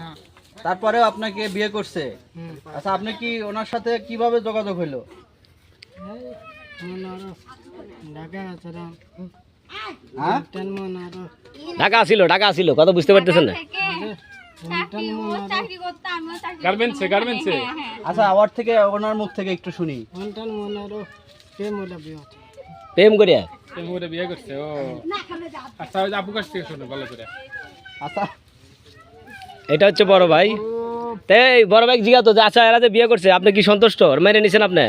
না। তারপরেও আপনাকে বিয়ে করছে। আচ্ছা আপনি কি ওনার সাথে কীভাবে যোগাযোগ হইল? ঢাকা হ্যাঁ? টেন আরও। ঢাকা আসিল ঢাকা আসিল কথা বুঝতে পারতেছেন না? টেন আরও। গার্মেন্টসে গার্মেন্টসে। আচ্ছা থেকে ওনার মুখ থেকে একটু শুনি। প্রেম প্রেম বিয়ে করছে ও। আচ্ছা আপু কাছ থেকে শোনো ভালো করে। আচ্ছা এটা হচ্ছে বড় ভাই। তাই বড় ভাই জিজ্ঞাসা যে আচ্ছা এরা যে বিয়ে করছে আপনি কি সন্তুষ্ট? মেনে নিছেন আপনি?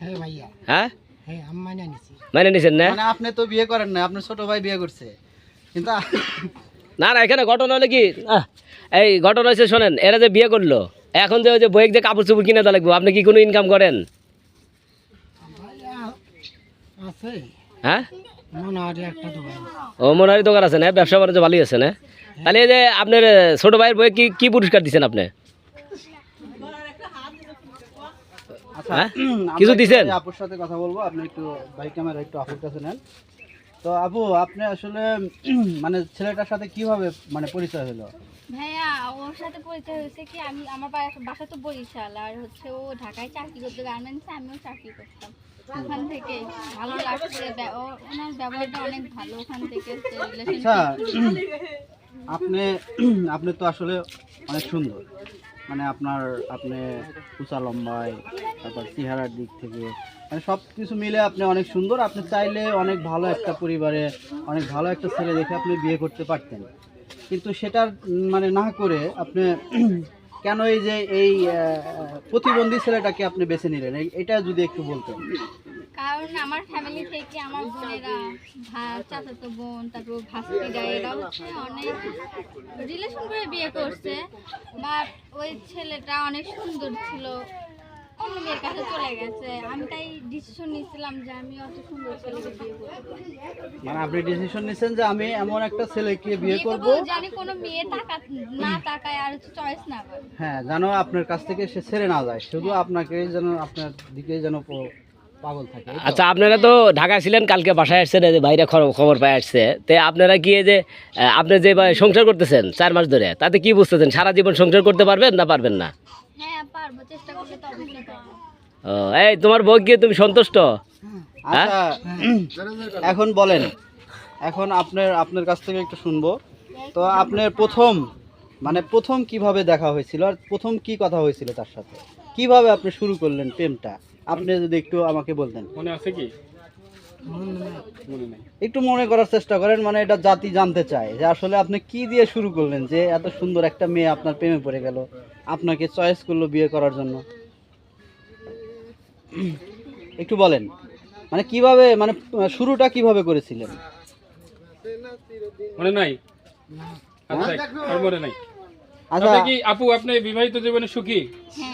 হ্যাঁ ভাইয়া। হ্যাঁ? হ্যাঁ মানে নিছি। নিছেন না? মানে আপনি তো বিয়ে করেন না আপনার ছোট ভাই বিয়ে করছে। কিন্তু না না এখানে ঘটনা হলো কি? এই ঘটনা হয়েছে শোনেন এরা যে বিয়ে করল এখন যে ওই যে বইয়ের যে কাপড় চুপড় কিনে দেওয়া লাগবে আপনি কি কোনো ইনকাম করেন? হ্যাঁ? মনে ও মনোহারি দোকান আছে না? ব্যবসা বাণিজ্য ভালোই আছে না? তাহলে এই যে আপনার ছোট ভাইয়ের বই কি কি পুরস্কার দিচ্ছেন আপনি? আচ্ছা হ্যাঁ? কিছু দিচ্ছেন দিছেন? আপুর সাথে কথা বলব। আপনি একটু ভাই ক্যামেরা একটু আপুর কাছে নেন। তো আপু আপনি আসলে মানে ছেলেটার সাথে কীভাবে মানে পরিচয় হলো? ভাইয়া ওর সাথে পরিচয় হয়েছে কি আমি আমার বাসা তো বরিশাল আর হচ্ছে ও ঢাকায় চাকরি করতো গার্মেন্টসে আমিও চাকরি করতাম। ওখান থেকে ভালো লাগছে ওনার ব্যবহারটা অনেক ভালো ওখান থেকে আচ্ছা আপনি আপনি তো আসলে অনেক সুন্দর। মানে আপনার আপনি উঁচা লম্বায় তারপর চেহারার দিক থেকে মানে সব কিছু মিলে আপনি অনেক সুন্দর। আপনি চাইলে অনেক ভালো একটা পরিবারে অনেক ভালো একটা ছেলে দেখে আপনি বিয়ে করতে পারতেন। কিন্তু সেটার মানে না করে আপনি কেন এই যে এই প্রতিবন্ধী ছেলেটাকে আপনি বেছে নিলেন? এটা যদি একটু বলতেন। কারণ আমার ফ্যামিলি থেকে আমার বোনেরা চাচাতো বোন, তারপর ভাস্তিরা, এরা হচ্ছে অনেক রিলেশন করে বিয়ে করছে। বাট ওই ছেলেটা অনেক সুন্দর ছিল। কাছে চলে গেছে। আমি তাই ডিসিশন নিয়েছিলাম যে আমি অত সুন্দর ছেলেকে বিয়ে করব। মানে আপনি ডিসিশন নিয়েছেন যে আমি এমন একটা ছেলেকে বিয়ে করব? জানি কোনো মেয়ে না টাকায় আর চয়েস না করে। হ্যাঁ যেন আপনার কাছ থেকে সে ছেড়ে না যায়। শুধু আপনাকে যেন আপনার দিকে যেন পাগল থাকে আচ্ছা আপনারা তো ঢাকায় ছিলেন কালকে বাসায় আসছেন যে বাইরে খবর খবর পাই আসছে। তে আপনারা কি এই যে আপনি যে সংসার করতেছেন চার মাস ধরে তাতে কি বুঝতেছেন? সারা জীবন সংসার করতে পারবেন না পারবেন না? হ্যাঁ পারব চেষ্টা করলে তো অবশ্যই এই তোমার বই গিয়ে তুমি সন্তুষ্ট? হ্যাঁ? আচ্ছা এখন বলেন এখন আপনার আপনার কাছ থেকে একটু শুনব। তো আপনার প্রথম মানে প্রথম কীভাবে দেখা হয়েছিল আর প্রথম কি কথা হয়েছিল তার সাথে? কীভাবে আপনি শুরু করলেন প্রেমটা? আপনি যদি একটু আমাকে বলতেন। মনে আছে কি? একটু মনে করার চেষ্টা করেন মানে এটা জাতি জানতে চায় যে আসলে আপনি কি দিয়ে শুরু করলেন যে এত সুন্দর একটা মেয়ে আপনার প্রেমে পড়ে গেল আপনাকে চয়েস করল বিয়ে করার জন্য। একটু বলেন। মানে কীভাবে মানে শুরুটা কীভাবে করেছিলেন? মনে নাই? আচ্ছা আর মনে নাই? আচ্ছা। কি আপু আপনি বিবাহিত জীবনে সুখী? হ্যাঁ।